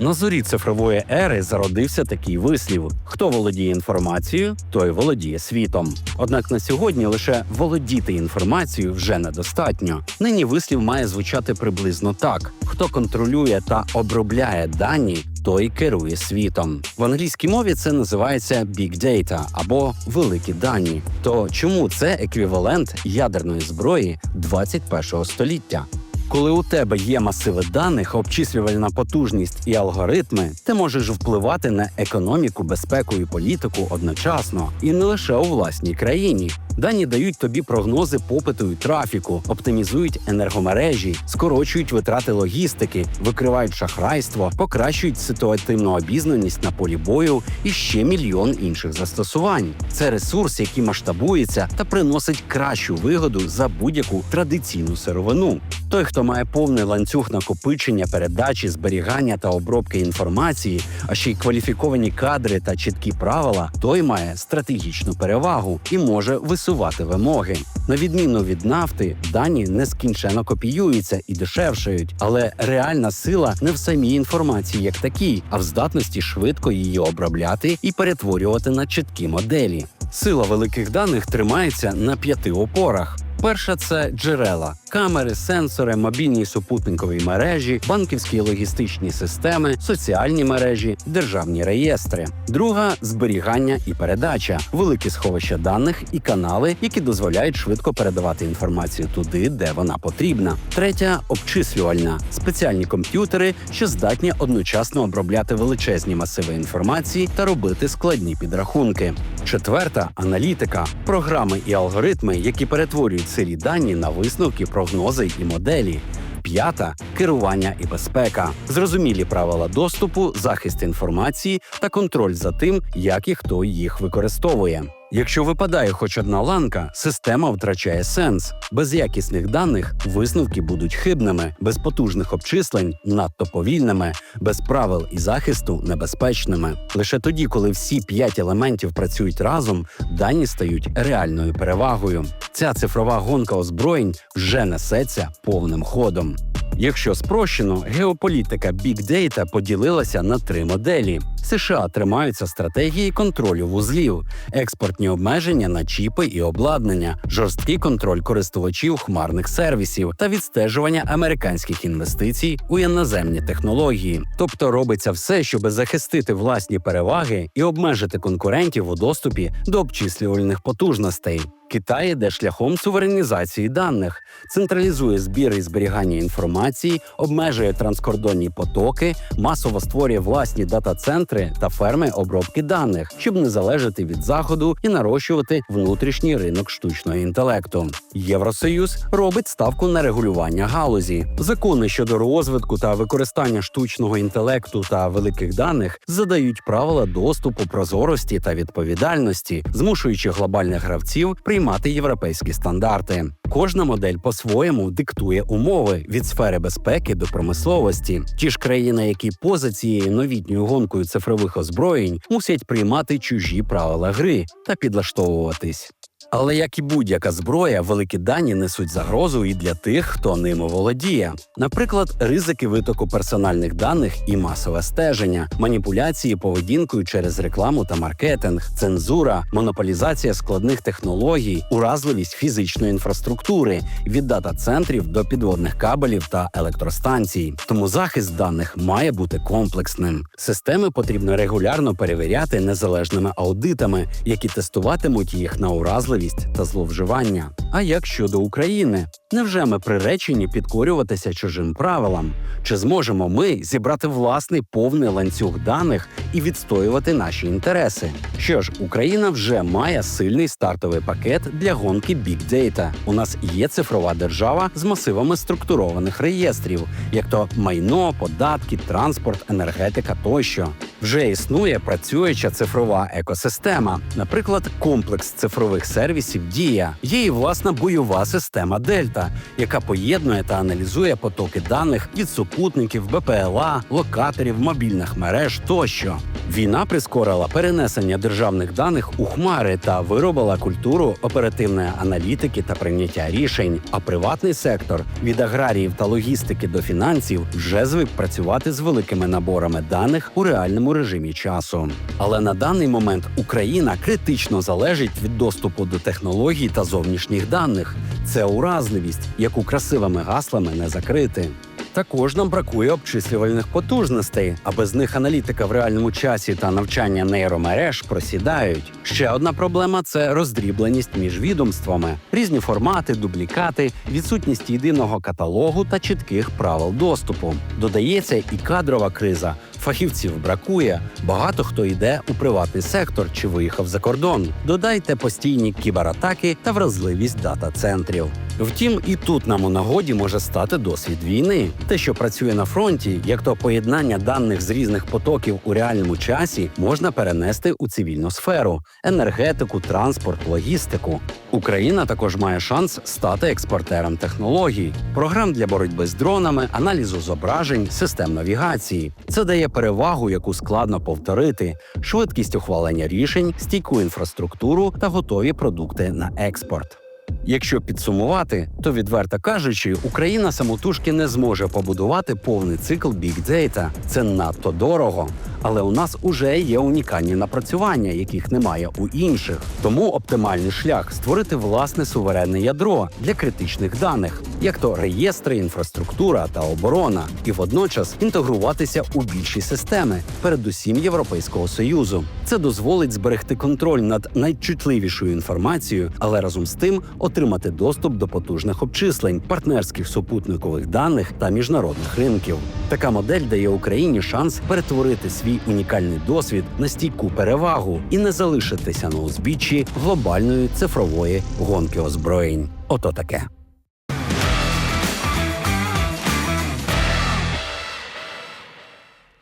На зорі цифрової ери зародився такий вислів: хто володіє інформацією, той володіє світом. Однак на сьогодні лише володіти інформацією вже недостатньо. Нині вислів має звучати приблизно так: хто контролює та обробляє дані. Той керує світом в англійській мові. Це називається Big Data або великі дані. То чому це еквівалент ядерної зброї 21 століття? Коли у тебе є масиви даних, обчислювальна потужність і алгоритми, ти можеш впливати на економіку, безпеку і політику одночасно, і не лише у власній країні. Дані дають тобі прогнози попиту і трафіку, оптимізують енергомережі, скорочують витрати логістики, викривають шахрайство, покращують ситуативну обізнаність на полі бою і ще мільйон інших застосувань. Це ресурс, який масштабується та приносить кращу вигоду за будь-яку традиційну сировину. Той, хто має повний ланцюг накопичення, передачі, зберігання та обробки інформації, а ще й кваліфіковані кадри та чіткі правила, той має стратегічну перевагу і може висувати вимоги. На відміну від нафти, дані нескінченно копіюються і дешевшають, але реальна сила не в самій інформації як такій, а в здатності швидко її обробляти і перетворювати на чіткі моделі. Сила великих даних тримається на п'яти опорах. Перша це джерела, камери, сенсори, мобільні супутникові мережі, банківські логістичні системи, соціальні мережі, державні реєстри. Друга зберігання і передача, великі сховища даних і канали, які дозволяють швидко передавати інформацію туди, де вона потрібна. Третя обчислювальна спеціальні комп'ютери, що здатні одночасно обробляти величезні масиви інформації та робити складні підрахунки. Четверта аналітика, програми і алгоритми, які перетворюють сирі дані на висновки, прогнози і моделі. П'ята керування і безпека, зрозумілі правила доступу, захист інформації та контроль за тим, як і хто їх використовує. Якщо випадає хоч одна ланка, система втрачає сенс. Без якісних даних висновки будуть хибними, без потужних обчислень надто повільними, без правил і захисту небезпечними. Лише тоді, коли всі п'ять елементів працюють разом, дані стають реальною перевагою. Ця цифрова гонка озброєнь вже несеться повним ходом. Якщо спрощено, геополітика Data поділилася на три моделі. США тримаються стратегії контролю вузлів, експортні обмеження на чіпи і обладнання, жорсткий контроль користувачів хмарних сервісів та відстежування американських інвестицій у іноземні технології. Тобто робиться все, щоб захистити власні переваги і обмежити конкурентів у доступі до обчислювальних потужностей. Китай йде шляхом суверенізації даних, централізує збір і зберігання інформації, обмежує транскордонні потоки, масово створює власні дата-центри та ферми обробки даних, щоб не залежати від заходу і нарощувати внутрішній ринок штучного інтелекту. Євросоюз робить ставку на регулювання галузі. Закони щодо розвитку та використання штучного інтелекту та великих даних задають правила доступу, прозорості та відповідальності, змушуючи глобальних гравців приймати європейські стандарти. Кожна модель по-своєму диктує умови від сфери безпеки до промисловості. Ті ж країни, які поза цією новітньою гонкою цифрових озброєнь, мусять приймати чужі правила гри та підлаштовуватись. Але як і будь-яка зброя, великі дані несуть загрозу і для тих, хто ними володіє. Наприклад, ризики витоку персональних даних і масове стеження, маніпуляції поведінкою через рекламу та маркетинг, цензура, монополізація складних технологій, уразливість фізичної інфраструктури від дата-центрів до підводних кабелів та електростанцій. Тому захист даних має бути комплексним. Системи потрібно регулярно перевіряти незалежними аудитами, які тестуватимуть їх на уразливість та зловживання. А як щодо України? Невже ми приречені підкорюватися чужим правилам? Чи зможемо ми зібрати власний повний ланцюг даних і відстоювати наші інтереси? Що ж, Україна вже має сильний стартовий пакет для гонки Big Data. У нас є цифрова держава з масивами структурованих реєстрів, як то майно, податки, транспорт, енергетика тощо. Вже існує працююча цифрова екосистема, наприклад, комплекс цифрових сервісів Дія. Є і власна бойова система Дельта, яка поєднує та аналізує потоки даних від супутників, БПЛА, локаторів, мобільних мереж тощо. Війна прискорила перенесення державних даних у хмари та виробила культуру оперативної аналітики та прийняття рішень. А приватний сектор від аграріїв та логістики до фінансів вже звик працювати з великими наборами даних у реальному режимі часу. Але на даний момент Україна критично залежить від доступу до технологій та зовнішніх даних. Це уразливість, яку красивими гаслами не закрити. Також нам бракує обчислювальних потужностей, а без них аналітика в реальному часі та навчання нейромереж просідають. Ще одна проблема це роздрібленість між відомствами, різні формати, дублікати, відсутність єдиного каталогу та чітких правил доступу. Додається і кадрова криза. Фахівців бракує, багато хто йде у приватний сектор чи виїхав за кордон. Додайте постійні кібератаки та вразливість дата-центрів. Втім, і тут нам у нагоді може стати досвід війни. Те, що працює на фронті, як то поєднання даних з різних потоків у реальному часі, можна перенести у цивільну сферу: енергетику, транспорт, логістику. Україна також має шанс стати експортером технологій, програм для боротьби з дронами, аналізу зображень, систем навігації. Це дає перевагу, яку складно повторити: швидкість ухвалення рішень, стійку інфраструктуру та готові продукти на експорт. Якщо підсумувати, то відверто кажучи, Україна самотужки не зможе побудувати повний цикл бікдейта. Це надто дорого. Але у нас уже є унікальні напрацювання, яких немає у інших. Тому оптимальний шлях створити власне суверенне ядро для критичних даних, як то реєстри, інфраструктура та оборона, і водночас інтегруватися у більші системи, передусім Європейського союзу. Це дозволить зберегти контроль над найчутливішою інформацією, але разом з тим отримати доступ до потужних обчислень, партнерських супутникових даних та міжнародних ринків. Така модель дає Україні шанс перетворити свій унікальний досвід на стійку перевагу і не залишитися на узбіччі глобальної цифрової гонки озброєнь. Ото таке.